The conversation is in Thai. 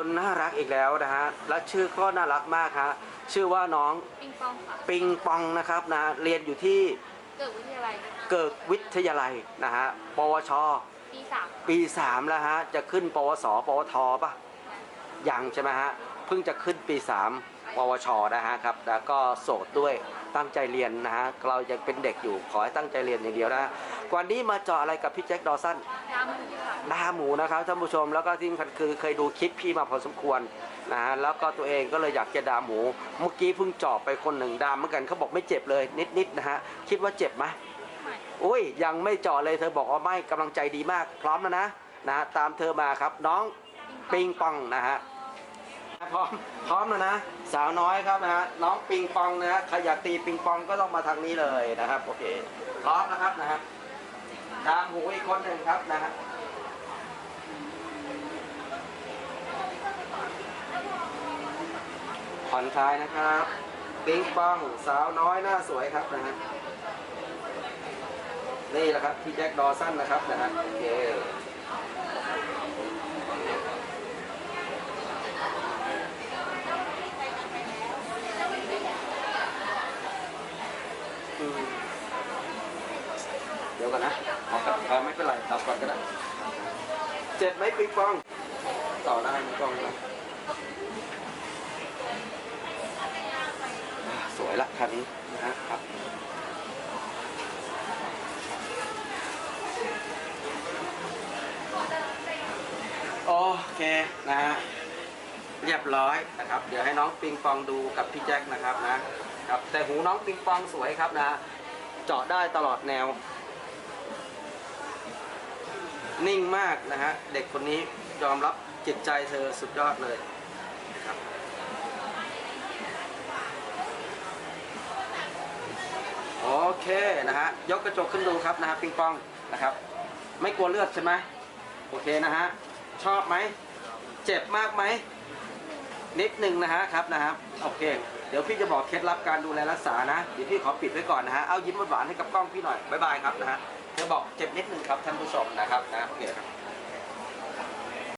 คนน่ารักอีกแล้วนะฮะ และชื่อก็น่ารักมากฮะ ชื่อว่าน้องปิงปองค่ะปิงปองนะครับนะ เรียนอยู่ที่เกิดวิทยาลัยเกิดวิทยาลัยนะฮะ ปวช ปีสามปี3แล้วฮะ จะขึ้น ปวส ปวทป่ะ ยังใช่ไหมฮะ เพิ่งจะขึ้นปี3ปวช นะฮะครับ แล้วก็โสดด้วย ตั้งใจเรียนนะฮะ เรายังเป็นเด็กอยู่ ขอให้ตั้งใจเรียนอย่างเดียวนะฮะวันนี้มาเจาะอะไรกับพี่แจ็คดอสัน น้ำมันค่ะหน้าหมูนะครับท่านผู้ชมแล้วก็ที่สำคัญคือเคยดูคลิปพี่มาพอสมควรนะฮะแล้วก็ตัวเองก็เลยอยากจะดามหมู เมื่อกี้เพิ่งเจอบไปคนหนึ่งดามเหมือนกันเขาบอกไม่เจ็บเลยนิดๆนะฮะคิดว่าเจ็บไหมไม่อุ้ยยังไม่เจาะเลยเธอบอกว่าไม่กำลังใจดีมาก พร้อมแล้วนะนะฮะตามเธอมาครับน้องปิงปองนะฮะพร้อมพร้อมแล้วนะ สาวน้อยครับนะฮะน้องปิงปองนะฮะใครอยากตีปิงปองก็ต้องมาทางนี้เลยนะครับโอเค พร้อมนะครับนะฮะ ดามหูอีกคนหนึ่งครับนะฮะผ่อนคลายนะครับปิงปองสาวน้อยหน้าสวยครับนะฮะนี่แหละครับพี่แจ็คดอสันนะครับนะฮะโอเค เดี๋ยวกันนะเอากลับเอาไม่เป็นไรตับก่อนก็ได้เจ็บไหมปิงปอง ต่อได้ปิงปองนะสวยละคันนี้นะฮะครับโอเคนะฮะเรียบร้อยนะครับ เดี๋ยวให้น้องปิงปองดูกับพี่แจ็คนะครับนะครับ แต่หูน้องปิงปองสวยครับนะ เจาะได้ตลอดแนว นิ่งมากนะฮะ เด็กคนนี้ยอมรับจิตใจเธอสุดยอดเลยนะครับโอเคนะฮะ ยกกระจกขึ้นดูครับนะฮะปิงปองนะครับ ไม่กลัวเลือดใช่ไหมโอเคนะฮะ ชอบไหม เจ็บมากไหม นิดหนึ่งนะฮะครับนะครับ โอเค เดี๋ยวพี่จะบอกเคล็ดลับการดูแลรักษานะเดี๋ยวพี่ขอปิดไว้ก่อนนะฮะเอายิ้มหวานๆให้กับกล้องพี่หน่อยบ๊ายบายครับนะฮะเธอบอกเจ็บนิดหนึ่งครับท่านผู้ชมนะครับนะโอเคครับ